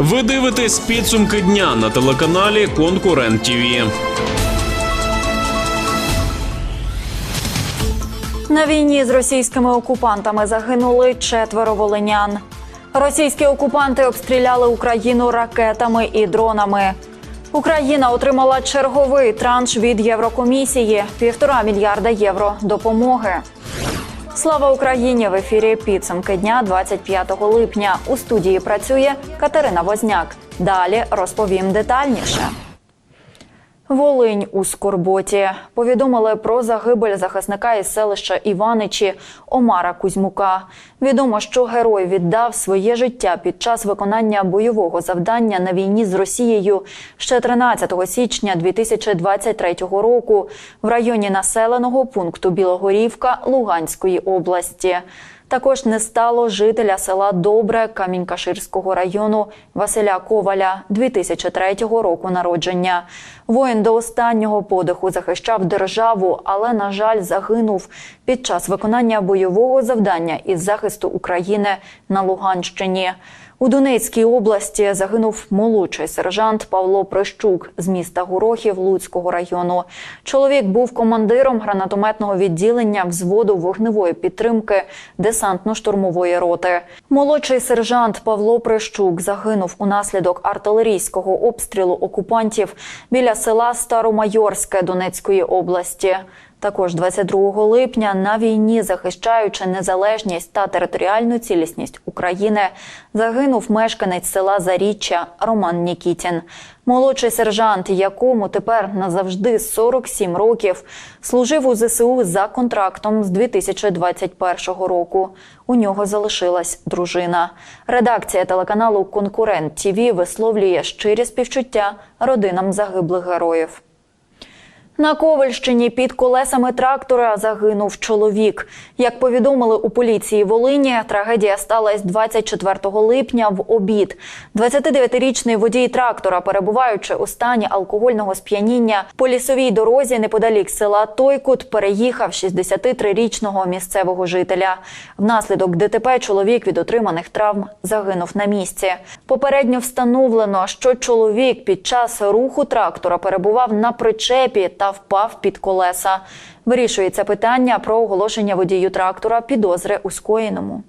Ви дивитесь підсумки дня на телеканалі Конкурент ТІВІ. На війні з російськими окупантами загинули четверо волинян. Російські окупанти обстріляли Україну ракетами і дронами. Україна отримала черговий транш від Єврокомісії півтора мільярда євро допомоги. Слава Україні! В ефірі підсумки дня 25 липня. У студії працює Катерина Возняк. Далі розповім детальніше. Волинь у скорботі повідомили про загибель захисника із селища Іваничі Омара Кузьмука. Відомо, що герой віддав своє життя під час виконання бойового завдання на війні з Росією ще 13 січня 2023 року в районі населеного пункту Білогорівка Луганської області. Також не стало жителя села Добре Камінь-Каширського району Василя Коваля 2003 року народження. Воїн до останнього подиху захищав державу, але, на жаль, загинув під час виконання бойового завдання із захисту України на Луганщині. У Донецькій області загинув молодший сержант Павло Прищук з міста Горохів Луцького району. Чоловік був командиром гранатометного відділення взводу вогневої підтримки десантно-штурмової роти. Молодший сержант Павло Прищук загинув унаслідок артилерійського обстрілу окупантів біля села Старомайорське Донецької області. Також 22 липня на війні, захищаючи незалежність та територіальну цілісність України, загинув мешканець села Заріччя Роман Нікітін. Молодший сержант, якому тепер назавжди 47 років, служив у ЗСУ за контрактом з 2021 року. У нього залишилась дружина. Редакція телеканалу Конкурент ТІВІ висловлює щирі співчуття родинам загиблих героїв. На Ковальщині під колесами трактора загинув чоловік. Як повідомили у поліції Волині, трагедія сталася 24 липня в обід. 29-річний водій трактора, перебуваючи у стані алкогольного сп'яніння по лісовій дорозі неподалік села Тойкут, переїхав 63-річного місцевого жителя. Внаслідок ДТП чоловік від отриманих травм загинув на місці. Попередньо встановлено, що чоловік під час руху трактора перебував на причепі та впав під колеса. Вирішується питання про оголошення водію трактора підозри у скоєному.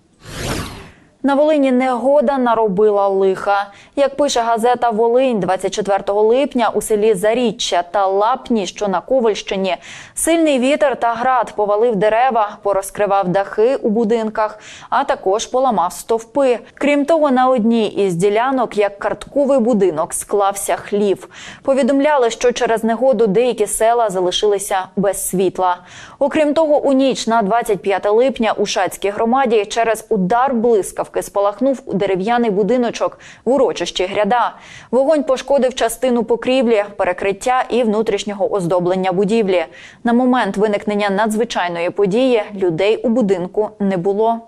На Волині негода наробила лиха. Як пише газета Волинь 24 липня у селі Заріччя та Лапні, що на Ковальщині, сильний вітер та град повалив дерева, порозкривав дахи у будинках, а також поламав стовпи. Крім того, на одній із ділянок, як картковий будинок, склався хлів. Повідомляли, що через негоду деякі села залишилися без світла. Окрім того, у ніч на 25 липня у Шацькій громаді через удар блискавки спалахнув дерев'яний будиночок в урочищі гряда. Вогонь пошкодив частину покрівлі, перекриття і внутрішнього оздоблення будівлі. На момент виникнення надзвичайної події людей у будинку не було.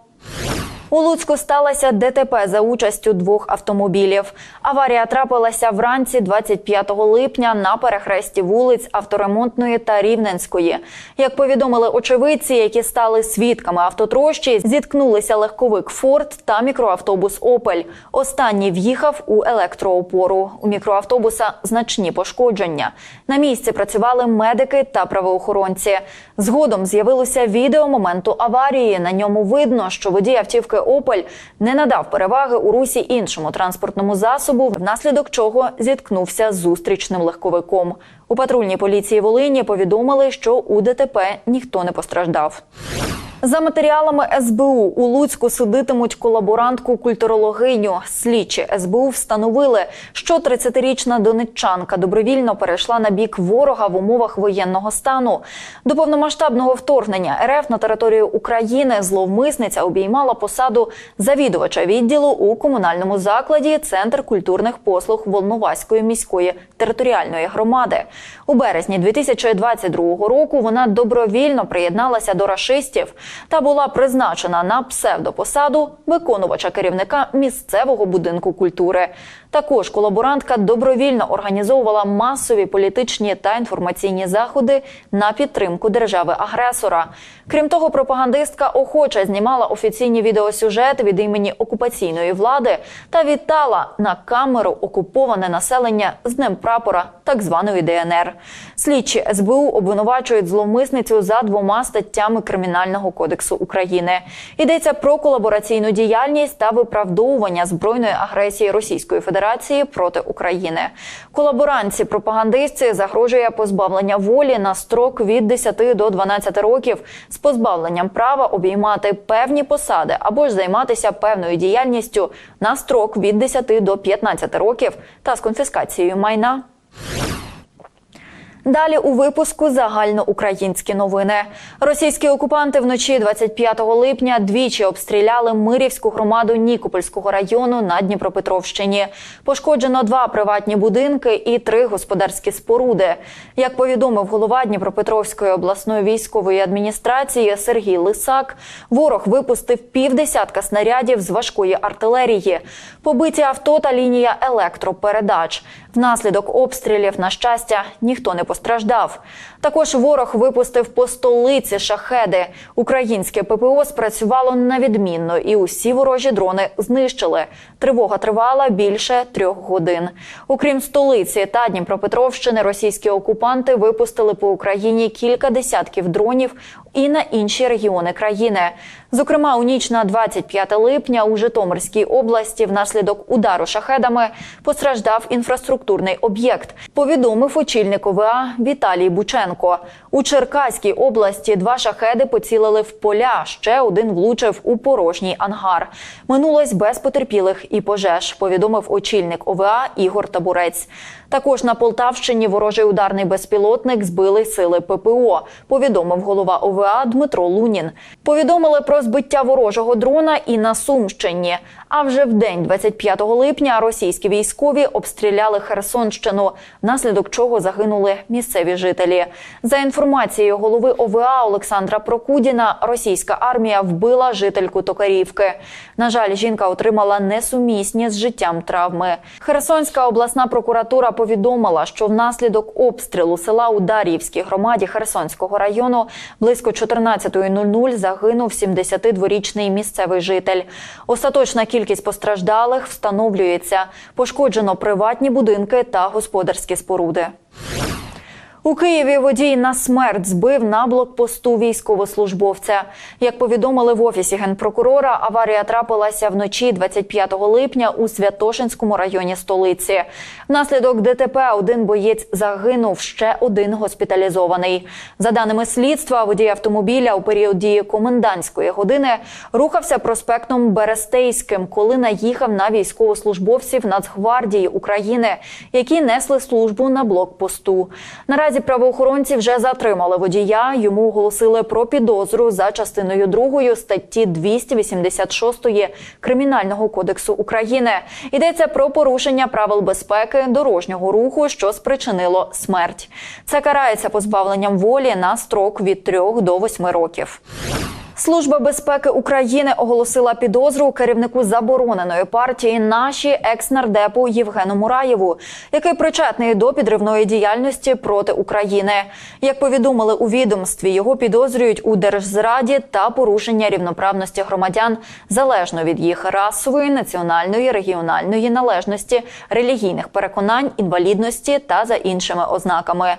У Луцьку сталося ДТП за участю двох автомобілів. Аварія трапилася вранці 25 липня на перехресті вулиць Авторемонтної та Рівненської. Як повідомили очевидці, які стали свідками автотрощі, зіткнулися легковик Форд та мікроавтобус Опель. Останній в'їхав у електроопору. У мікроавтобуса значні пошкодження. На місці працювали медики та правоохоронці. Згодом з'явилося відео моменту аварії. На ньому видно, що водій автівки Опель не надав переваги у русі іншому транспортному засобу, внаслідок чого зіткнувся з зустрічним легковиком. У патрульній поліції Волині повідомили, що у ДТП ніхто не постраждав. За матеріалами СБУ у Луцьку судитимуть колаборантку культурологиню. Слідчі СБУ встановили, що 30-річна донеччанка добровільно перейшла на бік ворога в умовах воєнного стану. До повномасштабного вторгнення РФ на територію України зловмисниця обіймала посаду завідувача відділу у комунальному закладі Центр культурних послуг Волноваської міської територіальної громади. У березні 2022 року вона добровільно приєдналася до рашистів та була призначена на псевдопосаду виконувача керівника місцевого будинку культури. Також колаборантка добровільно організовувала масові політичні та інформаційні заходи на підтримку держави-агресора. Крім того, пропагандистка охоче знімала офіційні відеосюжети від імені окупаційної влади та вітала на камеру окуповане населення з днем прапора так званої ДНР. Слідчі СБУ обвинувачують зловмисницю за двома статтями Кримінального кодексу України. Йдеться про колабораційну діяльність та виправдовування збройної агресії Російської Федерації проти України. Колаборанці пропагандистці загрожує позбавлення волі на строк від 10 до 12 років з позбавленням права обіймати певні посади або ж займатися певною діяльністю на строк від 10 до 15 років та з конфіскацією майна. Далі у випуску загальноукраїнські новини. Російські окупанти вночі 25 липня двічі обстріляли Мирівську громаду Нікопольського району на Дніпропетровщині. Пошкоджено два приватні будинки і три господарські споруди. Як повідомив голова Дніпропетровської обласної військової адміністрації Сергій Лисак, ворог випустив півдесятка снарядів з важкої артилерії, побиті авто та лінія електропередач. Внаслідок обстрілів, на щастя, ніхто не постраждав. Також ворог випустив по столиці шахеди. Українське ППО спрацювало на відмінно, і усі ворожі дрони знищили. Тривога тривала більше трьох годин. Окрім столиці та Дніпропетровщини, російські окупанти випустили по Україні кілька десятків дронів і на інші регіони країни. Зокрема, у ніч на 25 липня у Житомирській області внаслідок удару шахедами постраждав інфраструктурний об'єкт. Повідомив очільник ОВА Віталій Бученко. У Черкаській області два шахеди поцілили в поля. Ще один влучив у порожній ангар. Минулось без потерпілих і пожеж. Повідомив очільник ОВА Ігор Табурець. Також на Полтавщині ворожий ударний безпілотник збили сили ППО. Повідомив голова ОВА Дмитро Лунін. Повідомили про збиття ворожого дрона і на Сумщині. А вже в день 25 липня російські військові обстріляли Херсонщину, внаслідок чого загинули місцеві жителі. За інформацією голови ОВА Олександра Прокудіна, російська армія вбила жительку Токарівки. На жаль, жінка отримала несумісні з життям травми. Херсонська обласна прокуратура повідомила, що внаслідок обстрілу села у Дар'ївській громаді Херсонського району близько 14.00 загинув 72-річний місцевий житель. Остаточна кількість постраждалих встановлюється. Пошкоджено приватні будинки та господарські споруди. У Києві водій на смерть збив на блокпосту військовослужбовця. Як повідомили в офісі генпрокурора, аварія трапилася вночі 25 липня у Святошинському районі столиці. Внаслідок ДТП один боєць загинув, ще один госпіталізований. За даними слідства, водій автомобіля у період дії комендантської години рухався проспектом Берестейським, коли наїхав на військовослужбовців Нацгвардії України, які несли службу на блокпосту. Наразі правоохоронці вже затримали водія. Йому оголосили про підозру за частиною 2 статті 286 Кримінального кодексу України. Йдеться про порушення правил безпеки дорожнього руху, що спричинило смерть. Це карається позбавленням волі на строк від 3 до 8 років. Служба безпеки України оголосила підозру керівнику забороненої партії наші екс-нардепу Євгену Мураєву, який причетний до підривної діяльності проти України. Як повідомили у відомстві, його підозрюють у держзраді та порушення рівноправності громадян залежно від їх расової, національної, регіональної належності, релігійних переконань, інвалідності та за іншими ознаками.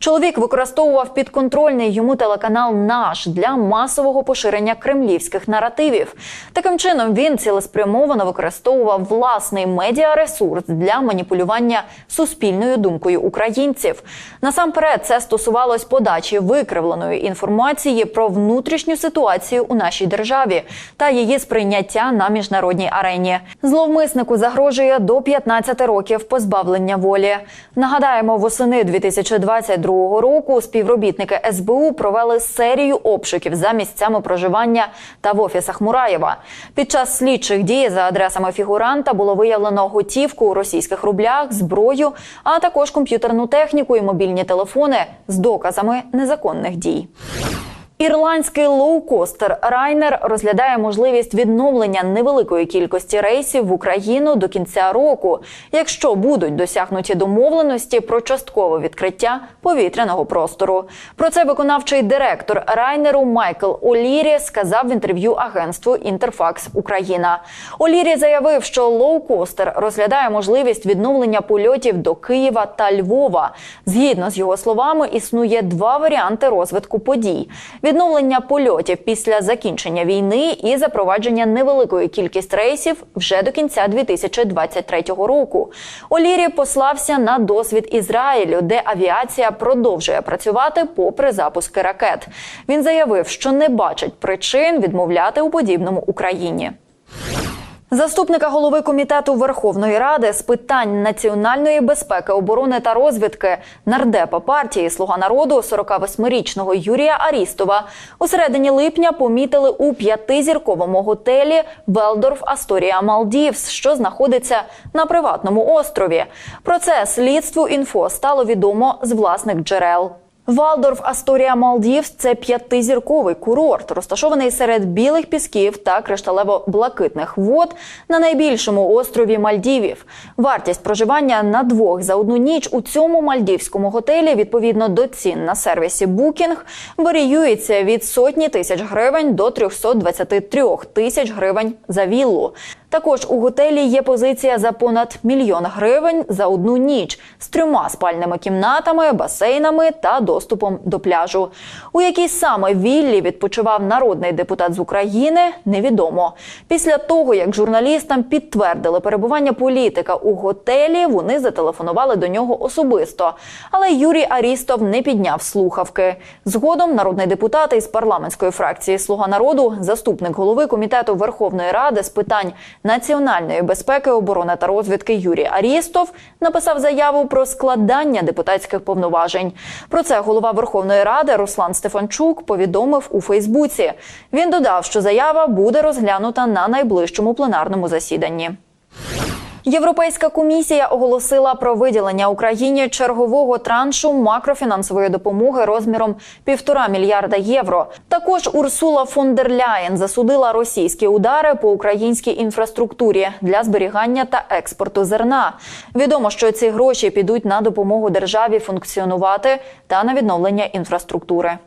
Чоловік використовував підконтрольний йому телеканал Наш для масового поширення кремлівських наративів. Таким чином він цілеспрямовано використовував власний медіаресурс для маніпулювання суспільною думкою українців. Насамперед, це стосувалось подачі викривленої інформації про внутрішню ситуацію у нашій державі та її сприйняття на міжнародній арені. Зловмиснику загрожує до 15 років позбавлення волі. Нагадаємо, восени 2022 року співробітники СБУ провели серію обшуків за місцями проживання та в офісах Мураєва. Під час слідчих дій за адресами фігуранта було виявлено готівку у російських рублях, зброю, а також комп'ютерну техніку і мобільні телефони з доказами незаконних дій. Ірландський лоукостер Райнер розглядає можливість відновлення невеликої кількості рейсів в Україну до кінця року, якщо будуть досягнуті домовленості про часткове відкриття повітряного простору. Про це виконавчий директор Райнеру Майкл Олірі сказав в інтерв'ю агентству Інтерфакс Україна. Олірі заявив, що лоукостер розглядає можливість відновлення польотів до Києва та Львова. Згідно з його словами, існує два варіанти розвитку подій: відновлення польотів після закінчення війни і запровадження невеликої кількість рейсів вже до кінця 2023 року. Олірі послався на досвід Ізраїлю, де авіація продовжує працювати попри запуски ракет. Він заявив, що не бачить причин відмовляти у подібному Україні. Заступника голови комітету Верховної Ради з питань національної безпеки, оборони та розвідки нардепа партії Слуга народу 48-річного Юрія Арістова у середині липня помітили у п'ятизірковому готелі Велдорф Асторія Малдівс, що знаходиться на приватному острові. Про це слідству інфо стало відомо з власних джерел. Валдорф Асторія Малдівс це п'ятизірковий курорт, розташований серед білих пісків та кришталево-блакитних вод на найбільшому острові Мальдівів. Вартість проживання на двох за одну ніч у цьому мальдівському готелі відповідно до цін на сервісі Booking варіюється від сотні тисяч гривень до 323 тисяч гривень за віллу. Також у готелі є позиція за понад мільйон гривень за одну ніч з трьома спальними кімнатами, басейнами та доступом до пляжу. У якій саме віллі відпочивав народний депутат з України, невідомо. Після того, як журналістам підтвердили перебування політика у готелі, вони зателефонували до нього особисто. Але Юрій Арістов не підняв слухавки. Згодом народний депутат із парламентської фракції Слуга народу, заступник голови комітету Верховної Ради з питань національної безпеки, оборони та розвідки Юрій Арістов написав заяву про складання депутатських повноважень. Про це голова Верховної Ради Руслан Стефанчук повідомив у Фейсбуці. Він додав, що заява буде розглянута на найближчому пленарному засіданні. Європейська комісія оголосила про виділення Україні чергового траншу макрофінансової допомоги розміром півтора мільярда євро. Також Урсула фон дер Ляєн засудила російські удари по українській інфраструктурі для зберігання та експорту зерна. Відомо, що ці гроші підуть на допомогу державі функціонувати та на відновлення інфраструктури.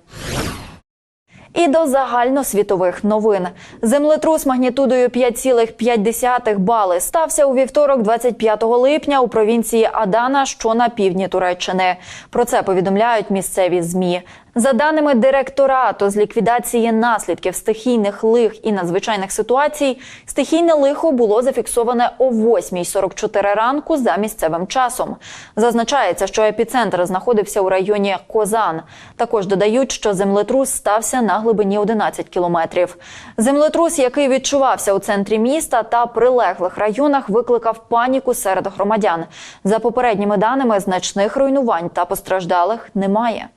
І до загальносвітових новин землетрус магнітудою 5,5 бали стався у вівторок, 25 липня, у провінції Адана, що на півдні Туреччини. Про це повідомляють місцеві змі. За даними директорату з ліквідації наслідків стихійних лих і надзвичайних ситуацій, стихійне лихо було зафіксоване о 8.44 ранку за місцевим часом. Зазначається, що епіцентр знаходився у районі Козан. Також додають, що землетрус стався на глибині 11 кілометрів. Землетрус, який відчувався у центрі міста та прилеглих районах, викликав паніку серед громадян. За попередніми даними, значних руйнувань та постраждалих немає.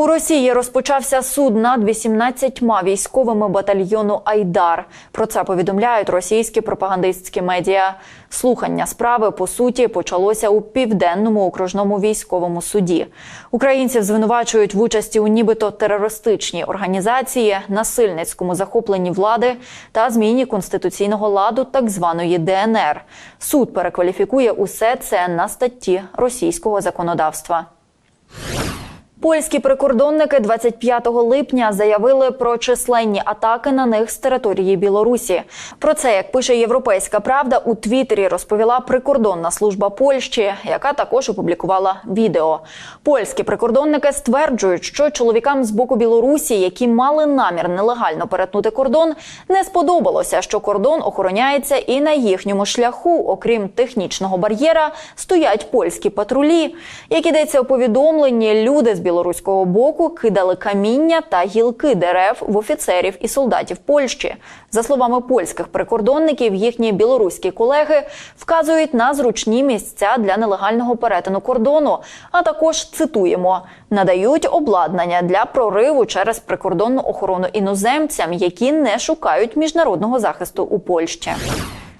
У Росії розпочався суд над 18 військовими батальйону Айдар. Про це повідомляють російські пропагандистські медіа. Слухання справи по суті почалося у південному окружному військовому суді. Українців звинувачують в участі у нібито терористичній організації, насильницькому захопленні влади та зміні конституційного ладу так званої ДНР. Суд перекваліфікує усе це на статті російського законодавства. Польські прикордонники 25 липня заявили про численні атаки на них з території Білорусі. Про це, як пише Європейська Правда, у Твіттері розповіла прикордонна служба Польщі, яка також опублікувала відео. Польські прикордонники стверджують, що чоловікам з боку Білорусі, які мали намір нелегально перетнути кордон, не сподобалося, що кордон охороняється і на їхньому шляху, окрім технічного бар'єра, стоять польські патрулі. Як ідеться у повідомленні, люди з білоруського боку кидали каміння та гілки дерев в офіцерів і солдатів Польщі. За словами польських прикордонників, їхні білоруські колеги вказують на зручні місця для нелегального перетину кордону. А також цитуємо: надають обладнання для прориву через прикордонну охорону іноземцям, які не шукають міжнародного захисту у Польщі.